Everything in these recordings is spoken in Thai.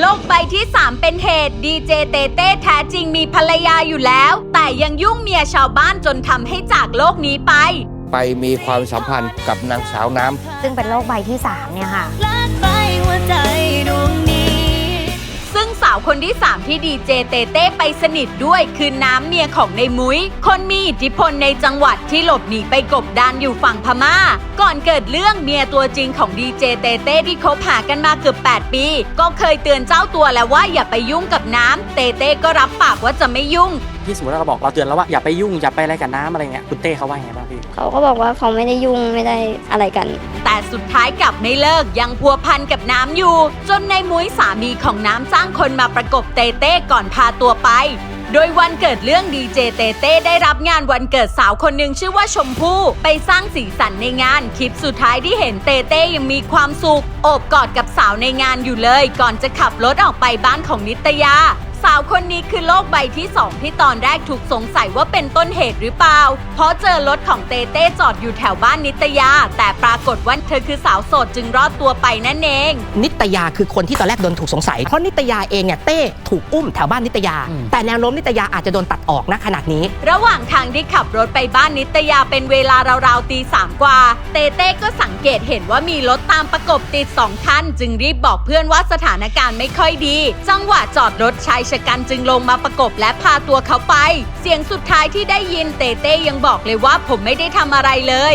โลกใบที่ 3 เป็นเหตุดีเจเตเต้แท้จริงมีภรรยาอยู่แล้ว แต่ยังยุ่งเมียชาวบ้านจนทำให้จากโลกนี้ไป ไปมีความสัมพันธ์กับนางสาวน้ำซึ่งเป็นโรคใบที่ 3 เนี่ยค่ะ คนที่ 3 ที่ดีเจเตเต้ไปสนิทด้วยคือน้ำเมียของในมุ้ย คนมีอิทธิพลในจังหวัดที่หลบหนีไปกบดานอยู่ฝั่งพม่า ก่อนเกิดเรื่องเมียตัวจริงของดีเจเตเต้ที่คบหากันมาเกือบ 8 ปี ก็เคยเตือนเจ้าตัวแล้วว่าอย่าไปยุ่งกับน้ำเตเต้ก็รับปากว่าจะไม่ยุ่ง พี่สมมติว่าเราบอกเราเตือนแล้วว่าอย่าไปยุ่งอย่าไปอะไรกับน้ำอะไรเงี้ยคุณเต้เขาว่าไงบ้างพี่เขาก็บอกว่าเขาไม่ได้ยุ่งไม่ได้อะไรกัน แต่สุดท้ายกลับไม่เลิกยังพัวพันกับน้ำอยู่ จนในมุ้ยสามีของน้ำจ้างคนมาประกบเตเต้ก่อนพาตัวไป โดยวันเกิดเรื่องดีเจเตเต้ได้รับงานวันเกิดสาวคนหนึ่งชื่อว่าชมพู่ไปสร้างสีสันในงานคลิปสุดท้ายที่เห็นเตเต้ยังมีความสุขโอบกอดกับสาวในงานอยู่เลย ก่อนจะขับรถออกไปบ้านของนิตยา สาวคนนี้คือโลกใบที่ 2 ที่ตอนแรกถูกสงสัยว่าเป็นต้นเหตุหรือเปล่า เพราะเจอรถของเตเต้จอดอยู่แถวบ้านนิตยา แต่ปรากฏว่าเธอคือสาวโสดจึงรอดตัวไปนั่นเอง นิตยาคือคนที่ตอนแรกโดนถูกสงสัย เพราะนิตยาเองเนี่ยเต้ถูกอุ้มแถวบ้านนิตยา แต่แนวโน้มนิตยาอาจจะโดนตัดออกนะขนาดนี้ ระหว่างทางที่ขับรถไปบ้านนิตยาเป็นเวลาราวๆตีสามกว่า เตเต้ก็สังเกตเห็นว่ามีรถตามประกบติดสองคันจึงรีบบอกเพื่อนว่าสถานการณ์ไม่ค่อยดี จังหวะจอดรถชายชกันจึงลงมาประกบและพาตัวเขาไป เสียงสุดท้ายที่ได้ยินเตเต้ยังบอกเลยว่าผมไม่ได้ทำอะไรเลย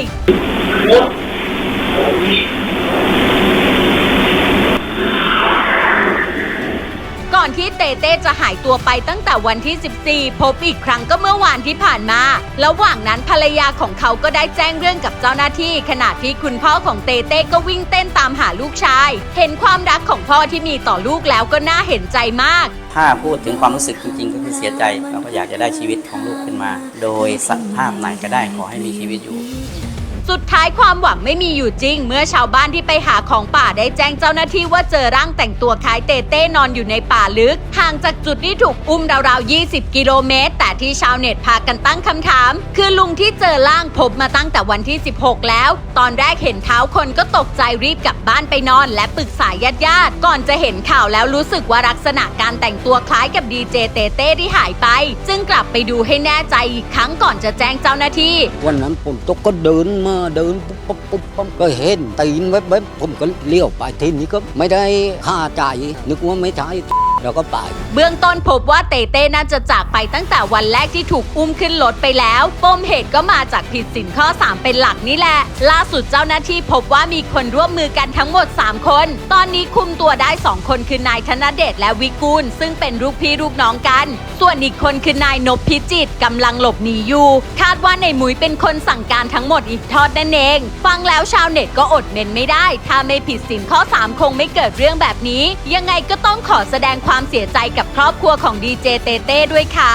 ก่อน ที่เตเต้จะหายตัวไปตั้งแต่วันที่ 14 พบอีกครั้งก็เมื่อวานที่ผ่านมา ระหว่างนั้นภรรยาของเขาก็ได้แจ้งเรื่องกับเจ้าหน้าที่ ขณะที่คุณพ่อของเตเต้ก็วิ่งเต้นตามหาลูกชาย เห็นความรักของพ่อที่มีต่อลูกแล้วก็น่าเห็นใจมาก ถ้าพูดถึงความรู้สึกจริงๆ ก็คือเสียใจเราก็อยากจะได้ชีวิตของลูกขึ้นมา โดยสภาพไหนก็ได้ขอให้มีชีวิตอยู่ สุดท้ายความหวังไม่มีอยู่จริง เมื่อชาวบ้านที่ไปหาของป่าได้แจ้งเจ้าหน้าที่ว่าเจอร่างแต่งตัวคล้ายเตเต้นอนอยู่ในป่าลึก ห่างจากจุดที่ถูกอุ้มราวๆ 20 กิโลเมตร แต่ที่ชาวเน็ตพากันตั้งคำถาม คือลุงที่เจอร่างพบมาตั้งแต่วันที่ 16 แล้ว ตอนแรกเห็นเท้าคนก็ตกใจรีบกลับบ้านไปนอน และปรึกษาญาติญาติๆก่อนจะเห็นข่าวแล้วรู้สึกว่าลักษณะการแต่งตัวคล้ายกับดีเจเตเต้ที่หายไป จึงกลับไปดูให้แน่ใจอีกครั้งก่อนจะแจ้งเจ้าหน้าที่ วันนั้นผมตกก็เดินมาเดินปุ๊บปุ๊บปุ๊บปุ๊บก็เห็นตีนแวบๆผมก็เลี้ยวไปทีนี้ก็ไม่ได้ค่าใจายนึกว่าไม่ใช่ แล้วก็ไปเบื้องต้นพบว่าเตเต้น่าจะจากไปตั้งแต่วันแรกที่ถูกอุ้มขึ้นรถไปแล้วปมเหตุก็มาจากผิดสินข้อ 3 เป็นหลักนี่แหละ ล่าสุดเจ้าหน้าที่พบว่ามีคนร่วมมือกันทั้งหมด 3 คน ตอนนี้คุมตัวได้ 2 คนคือนายธนเดชและวิกูล ซึ่งเป็นลูกพี่ลูกน้องกัน ส่วนอีกคนคือนายนพพิจิตกำลังหลบหนีอยู่ คาดว่าในหมุยเป็นคนสั่งการทั้งหมดอีกทอดนั่นเอง ฟังแล้วชาวเน็ตก็อดเมนไม่ได้ ถ้าไม่ผิดสินข้อ 3 คงไม่เกิดเรื่องแบบนี้ ยังไงก็ต้องขอแสดงความเสียใจกับครอบครัวของดีเจเตเต้ด้วยค่ะ